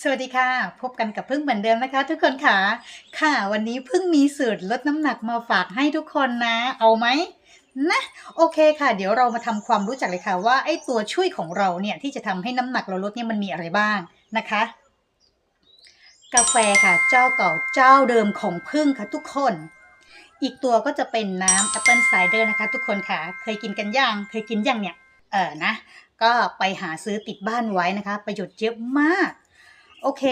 สวัสดีค่ะ พบกันกับพึ่งเหมือนเดิมนะคะ ทุกคนค่ะ ค่ะ วันนี้พึ่งมีสูตรลดน้ำหนักมาฝากให้ทุกคนนะ เอาไหมนะโอเคค่ะ เดี๋ยวเรามาทำความรู้จักเลยค่ะ ว่าไอ้ตัวช่วยของเราเนี่ยที่จะทำให้น้ำหนักเราลดเนี่ยมันมีอะไรบ้างนะคะ กาแฟค่ะ เจ้าเก่าเจ้าเดิมของพึ่งค่ะทุกคน อีกตัวก็จะเป็นน้ำแอปเปิลไซเดอร์นะคะ ทุกคนค่ะ เคยกินกันย่างเคยกินย่างเนี่ยเออนะ ก็ไปหาซื้อติดบ้านไว้นะคะ ประโยชน์เยอะมาก โอเค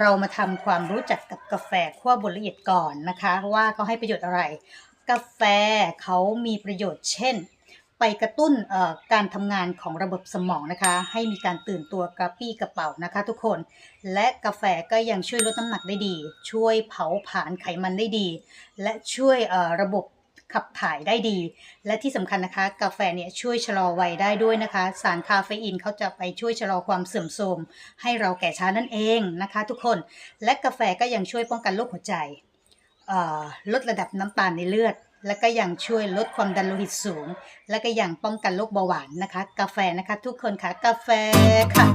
เรามาทำความรู้จักกับกาแฟขั้วบดละเอียดก่อนนะคะ ว่าเขาให้ประโยชน์อะไร กาแฟเขามีประโยชน์เช่น ไปกระตุ้นการทำงานของระบบสมองนะคะ ให้มีการตื่นตัวกระปี้กระเป๋านะคะ ทุกคน และกาแฟก็ยังช่วยลดน้ำหนักได้ดี ช่วยเผาผลาญไขมันได้ดี และช่วยระบบ ขับถ่ายได้ดี และที่สำคัญนะคะ กาแฟเนี่ยช่วยชะลอวัยได้ด้วยนะคะ สารคาเฟอีนเขาจะไปช่วยชะลอความเสื่อมโทรมให้เราแก่ช้านั่นเองนะคะ ทุกคน และกาแฟก็ยังช่วยป้องกันโรคหัวใจลดระดับน้ำตาลในเลือด และก็ยังช่วยลดความดันโลหิตสูง และก็ยังป้องกันโรคเบาหวานนะคะ กาแฟนะคะ ทุกคนค่ะกาแฟค่ะ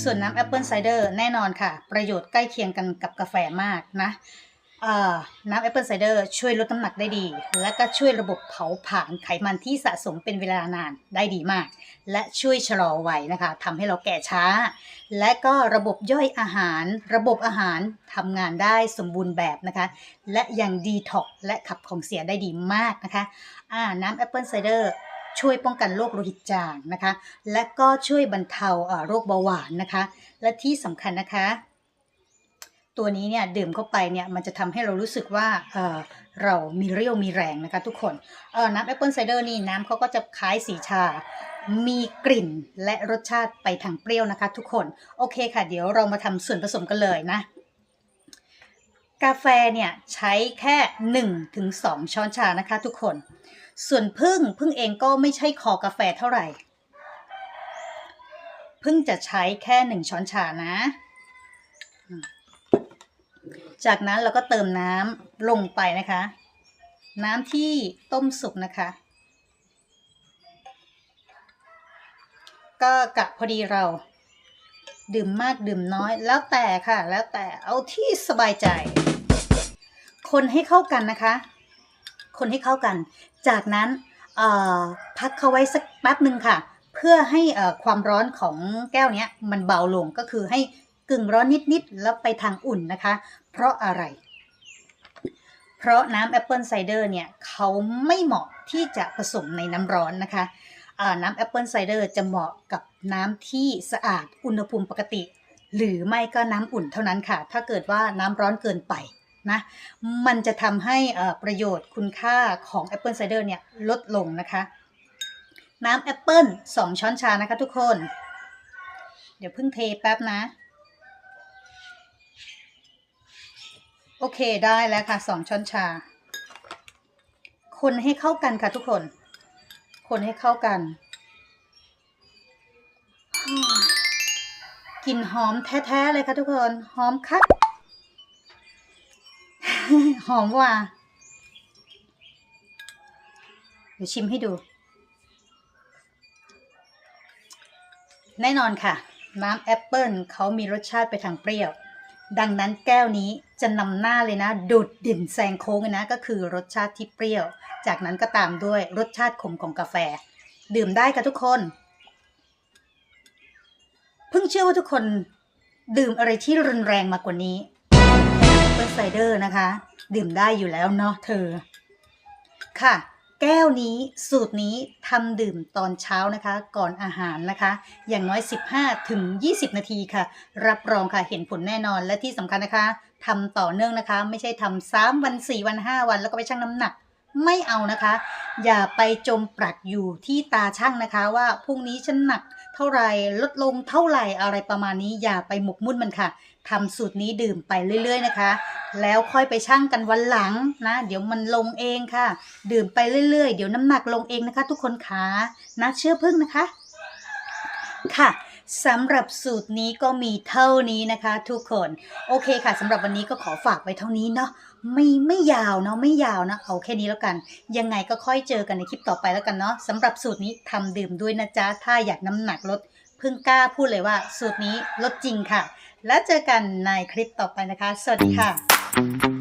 ส่วนน้ำแอปเปิลไซเดอร์แน่นอนค่ะ ประโยชน์ใกล้เคียงกันกับกาแฟมากนะ น้ำแอปเปิลไซเดอร์ช่วยลดน้ำหนักได้ดี และก็ช่วยระบบเผาผลาญไขมันที่สะสมเป็นเวลานานได้ดีมาก และช่วยชะลอวัยนะคะทำให้เราแก่ช้า และก็ระบบย่อยอาหาร ระบบอาหารทำงานได้สมบูรณ์แบบนะคะ และยังดีท็อกและขับของเสียได้ดีมากนะคะอ่าน้ำแอปเปิลไซเดอร์ช่วยป้องกันโรคโลหิตจางนะคะ และก็ช่วยบรรเทาโรคเบาหวานนะคะ และที่สำคัญนะคะ ตัวนี้เนี่ยดื่มเข้าไปเนี่ยมันจะทำให้เรารู้สึกว่าเออเรามีเรี่ยวมีแรงนะคะทุกคนเออน้ำแอปเปิลไซเดอร์นี่น้ำเขาก็จะคล้ายสีชา มีกลิ่นและรสชาติไปทางเปรี้ยวนะคะ ทุกคนโอเคค่ะ เดี๋ยวเรามาทำส่วนผสมกันเลยนะกาแฟเนี่ยใช้แค่1ถึง2ช้อนชานะคะ ทุกคน ส่วนพึ่งพึ่งเองก็ไม่ใช่คอกาแฟเท่าไหร่ พึ่งจะใช้แค่หนึ่งช้อนชานะ จากนั้นเราก็เติมน้ำลงไปนะคะ น้ำที่ต้มสุกนะคะ ก็กะพอดีเรา ดื่มมากดื่มน้อยแล้วแต่ค่ะ แล้วแต่เอาที่สบายใจ คนให้เข้ากันนะคะ คนให้เข้ากัน จากนั้นพักเขาไว้สักแป๊บหนึ่งค่ะ เพื่อให้ความร้อนของแก้วนี้มันเบาลงก็คือให้กึ่งร้อนนิดๆแล้วไปทางอุ่นนะคะ เพราะอะไร เพราะน้ำแอปเปิลไซเดอร์เนี่ยเขาไม่เหมาะที่จะผสมในน้ำร้อนนะคะน้ำแอปเปิลไซเดอร์จะเหมาะกับน้ำที่สะอาดอุณหภูมิปกติ หรือไม่ก็น้ำอุ่นเท่านั้นค่ะ ถ้าเกิดว่าน้ำร้อนเกินไปนะมันจะทำให้ประโยชน์คุณค่าของแอปเปิลไซเดอร์เนี่ยลดลงนะคะ น้ำแอปเปิล2ช้อนชานะคะทุกคน เดี๋ยวเพิ่งเทแป๊บนะ โอเคได้แล้วค่ะ2ช้อนชา คนให้เข้ากันค่ะทุกคน คนให้เข้ากัน กลิ่นหอมแท้ๆเลยค่ะทุกคน หอมคักหอมว่ะเดี๋ยวชิมให้ดู แน่นอนค่ะ น้ำแอปเปิลเขามีรสชาติไปทางเปรี้ยว ดังนั้นแก้วนี้จะนำหน้าเลยนะโดดเด่นแซงโค้งเลยนะก็คือรสชาติที่เปรี้ยว จากนั้นก็ตามด้วยรสชาติขมของกาแฟ ดื่มได้ค่ะทุกคน เพิ่งเชื่อว่าทุกคนดื่มอะไรที่รุนแรงมากกว่านี้แอปเปิลไซเดอร์นะคะ ดื่มได้อยู่แล้วเนาะเธอ ค่ะ แก้วนี้สูตรนี้ทำดื่มตอนเช้านะคะ ก่อนอาหารนะคะ อย่างน้อย 15ถึง20 นาทีค่ะ รับรองค่ะเห็นผลแน่นอนและที่สำคัญนะคะทำต่อเนื่องนะคะ ไม่ใช่ทำ3วัน 4 วัน 5 วัน แล้วก็ไปชั่งน้ำหนักไม่เอานะคะ อย่าไปจมปลักอยู่ที่ตาช่างนะคะ ว่าพรุ่งนี้ฉันหนัก ท่าไหร่ลดลงเท่าไหร่อะไรประมาณนี้อย่าไปหมกมุ่นมันค่ะทำสูตรนี้ดื่มไปเรื่อย ๆ นะคะ แล้วค่อยไปชั่งกันวันหลังนะ เดี๋ยวมันลงเองค่ะ ดื่มไปเรื่อย ๆ เดี๋ยวน้ำหนักลงเองนะคะ ทุกคนคะนะเชื่อพึ่งนะคะ ค่ะ สำหรับสูตรนี้ก็มีเท่านี้นะคะทุกคน โอเคค่ะสำหรับวันนี้ก็ขอฝากไว้เท่านี้เนาะไม่ไม่ยาวเนาะไม่ยาวนะเอาแค่นี้แล้วกัน ยังไงก็ค่อยเจอกันในคลิปต่อไปแล้วกันเนาะสำหรับสูตรนี้ทำดื่มด้วยนะจ๊ะ ถ้าอยากน้ำหนักลดพึ่งกล้าพูดเลยว่า สูตรนี้ลดจริงค่ะ แล้วเจอกันในคลิปต่อไปนะคะ สวัสดีค่ะ